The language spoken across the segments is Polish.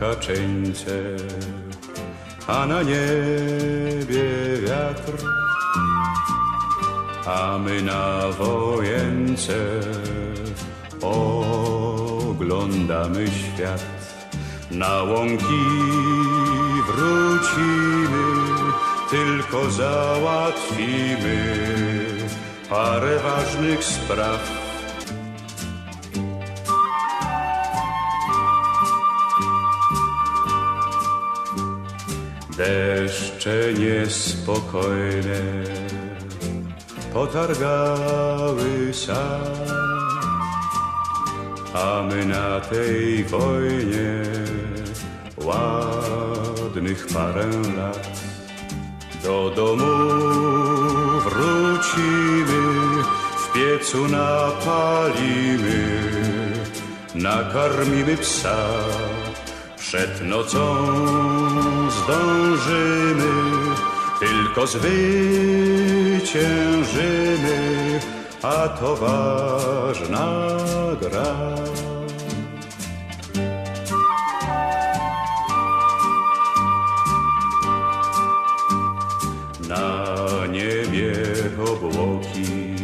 kaczyńce, a na niebie wiatr, a my na wojence oglądamy świat. Na łąki wrócimy, tylko załatwimy parę ważnych spraw. Deszcze niespokojne potargały sad, a my na tej wojnie ładnych parę lat. Do domu wrócimy, w piecu napalimy, nakarmimy psa. Przed nocą zdążymy, tylko zwyciężymy, a to ważna gra. Na niebie obłoki,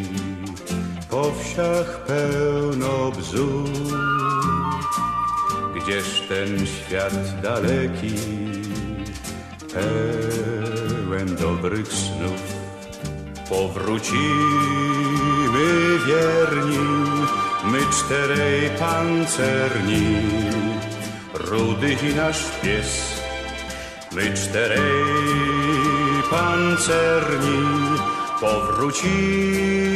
po wsiach pełno bzu. Gdzież ten świat daleki, pełen dobrych snów. Powrócimy wierni, my czterej pancerni, rudy i nasz pies. My czterej pancerni powrócimy